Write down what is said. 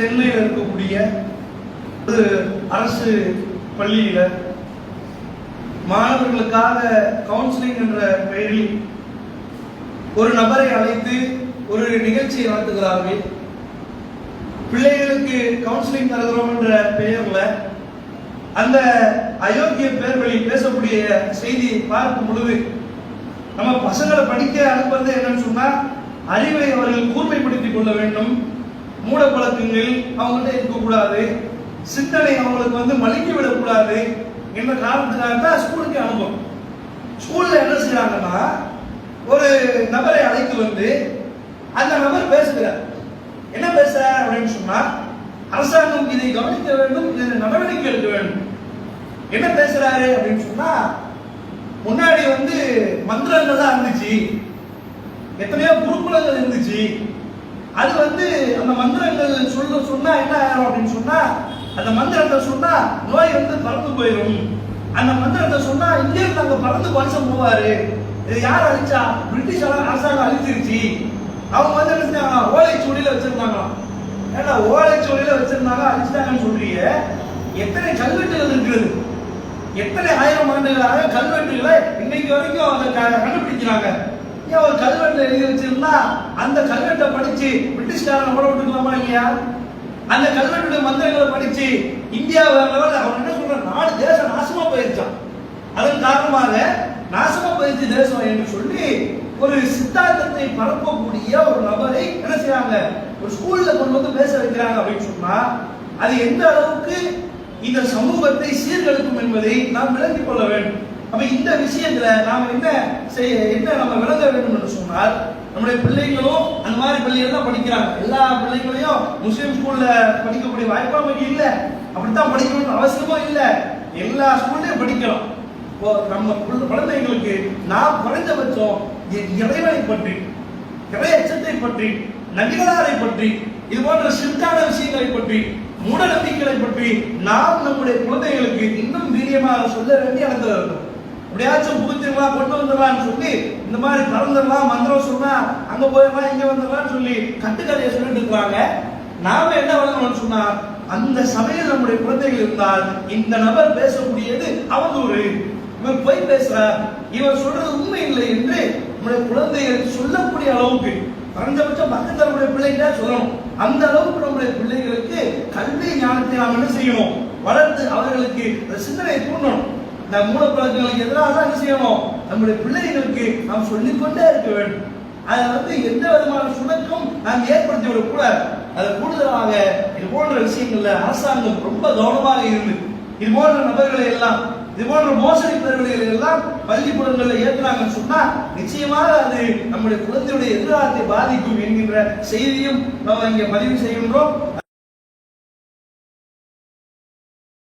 சென்னையில் இருக்கக்கூடிய ஒரு அரசு பள்ளியில் மாணவர்களுக்காக கவுன்சிலிங் என்ற பெயரில் ஒரு நபரை அழைத்து ஒரு நிகழ்ச்சியை நடத்துகிறார்கள். பிள்ளைகளுக்கு கவுன்சிலிங் தருகிறோம் என்ற பெயரில் அந்த அயோக்கிய பேர்வழி பேசக்கூடிய செய்தியை பார்க்கும் பொழுது நம்ம பசங்களை படிக்க அனுப்புறது என்னன்னு சொன்னா அறிவை அவர்கள் கூர்மைப்படுத்திக் கொள்ள வேண்டும். மூட பழக்கங்கள் அவங்கள்ட்ட இருக்கக்கூடாது. சிந்தனை அவங்களுக்கு வந்து மலிக்க விடக்கூடாது என்ற காரணத்துக்காக தான் ஸ்கூலுக்கு அனுப்பும் ஸ்கூல்ல என்ன செய்யறாங்கன்னா ஒரு நபரை அழைத்து வந்து அந்த நபர் பேசுகிறார். என்ன பேசுறார் அப்படின்னு சொன்னா அரசாங்கம் இதை கவனிக்க வேண்டும் இதில் நடவடிக்கை எடுக்க வேண்டும். என்ன பேசுறாரு? அப்படின்னு சொன்னா முன்னாடி வந்து மந்திரங்கள் தான் இருந்துச்சு. எத்தனையோ குருகுலங்கள் இருந்துச்சு. அது வந்து அந்த மந்திரங்கள் சொல்ல சொன்னா என்ன ஆயிரும் அப்படின்னு சொன்னா அந்த மந்திரத்தை சொன்னா நோய் வந்து பறந்து போயிடும் அந்த மந்திரத்தை சொன்னா இங்கே அங்க பறந்து வருஷம் போவாரு இது யார் அழிச்சா? பிரிட்டிஷ் அரசாங்கம் அழிச்சிருச்சு. அவங்க வந்து என்ன செஞ்சாங்க ஓலைச்சுவடியில வச்சிருந்தாங்களாம். ஏன்னா ஓலைச்சுவடியில வச்சிருந்தாங்க அழிச்சிட்டாங்கன்னு சொல்றீங்க? எத்தனை கல்வெட்டுகள் இருக்கிறது எத்தனை ஆயிரம் ஆண்டுகளாக கல்வெட்டுகளை இன்னைக்கு வரைக்கும் அதை க- கண்டுபிடிக்கிறாங்க. ஏன் ஒரு கல்வெட்டு எழுதி வச்சிருந்தா அந்த கல்வெட்டை படிச்சு பிரிட்டிஷ்காரன் கூட விட்டுக்கலாமா இல்லையா அந்த கல்வெட்டுடைய மந்திரங்களை படிச்சு இந்தியா வேற அவன் என்ன சொல்ற நாடு தேசம் நாசமா போயிருச்சான் அதன் காரணமாக நாசமா போயிருச்சு தேசம் என்று சொல்லி ஒரு சித்தாந்தத்தை பரப்பக்கூடிய ஒரு நபரை என்ன செய்யறாங்க ஒரு ஸ்கூல்ல கொண்டு வந்து பேச வைக்கிறாங்க அப்படின்னு சொன்னா அது எந்த அளவுக்கு இந்த சமூகத்தை சீர்கெடுக்கும் என்பதை நாம் விளங்கிக் கொள்ள வேண்டும். அப்ப இந்த விஷயத்துல நாம் என்ன செய்ய என்ன நம்ம விளங்க வேண்டும் என்று சொன்னால் நம்முடைய பிள்ளைகளும் அந்த மாதிரி பள்ளிகள் தான் படிக்கிறாங்க. எல்லா பிள்ளைகளையும் முஸ்லீம் ஸ்கூல்ல படிக்கக்கூடிய வாய்ப்பு நமக்கு இல்லை. அப்படித்தான் படிக்கணும்னு அவசியமும் இல்ல. எல்லா ஸ்கூல்லையும் படிக்கலாம். இப்போ நம்ம குழந்தைங்களுக்கு குழந்தைகளுக்கு நாம் குறைந்தபட்சம் இறைவனை பற்றி இறை அச்சத்தை பற்றி நபிகளாரை பற்றி இது போன்ற சிற்கான விஷயங்களை பற்றி மூட நம்பிக்கைகளை பற்றி நாம் நம்முடைய குழந்தைகளுக்கு இன்னும் வீரியமாக சொல்ல வேண்டிய இடத்துல இருக்கும் எப்படியாச்சும் வந்துடலாம் கொண்டு வந்துடலாம்னு சொல்லி இந்த மாதிரி கலந்துடலாம் மந்திரம் சொன்னா அங்க போயிடலாம் இங்க வந்துடலாம்னு சொல்லி கட்டுக்கதையை சொல்லிட்டு இருக்காங்க. நாம என்ன வழங்கணும்னு சொன்னா அந்த சமயம் நம்முடைய குழந்தைகள் இருந்தால் இந்த நபர் பேசக்கூடியது அவதூறு இவர் போய் பேசுற. இவர் சொல்றது உண்மை இல்லை என்று நம்முடைய குழந்தைகள் சொல்லக்கூடிய அளவுக்கு குறைஞ்சபட்சம் பக்கத்தில் நம்முடைய பிள்ளைகிட்ட சொல்லணும். அந்த அளவுக்கு நம்முடைய பிள்ளைகளுக்கு கல்வி ஞானத்தை நாம் என்ன செய்யணும்? வளர்த்து அவர்களுக்கு அந்த சிந்தனையை தூண்டணும். இந்த மூலப்பழக்கங்களுக்கு எதிராக தான் என்ன செய்யணும்? நம்முடைய பிள்ளைகளுக்கு நாம் சொல்லிக்கொண்டே இருக்க வேண்டும். அதை வந்து எந்த விதமான சுணக்கம் நாம் ஏற்படுத்தி விடக்கூடாது அது கூடுதலாக இது போன்ற விஷயங்கள்ல அரசாங்கம் ரொம்ப கவனமாக இருந்து இது போன்ற நபர்களை எல்லாம் இது போன்ற மோசடி பெறுவர்களை எல்லாம் பள்ளிக்கூடங்களில் ஏற்றுனாங்கன்னு சொன்னா நிச்சயமாக அது நம்முடைய குழந்தையுடைய எதிர்காலத்தை பாதிக்கும் என்கின்ற செய்தியும் நாம் இங்கே பதிவு செய்கின்றோம்.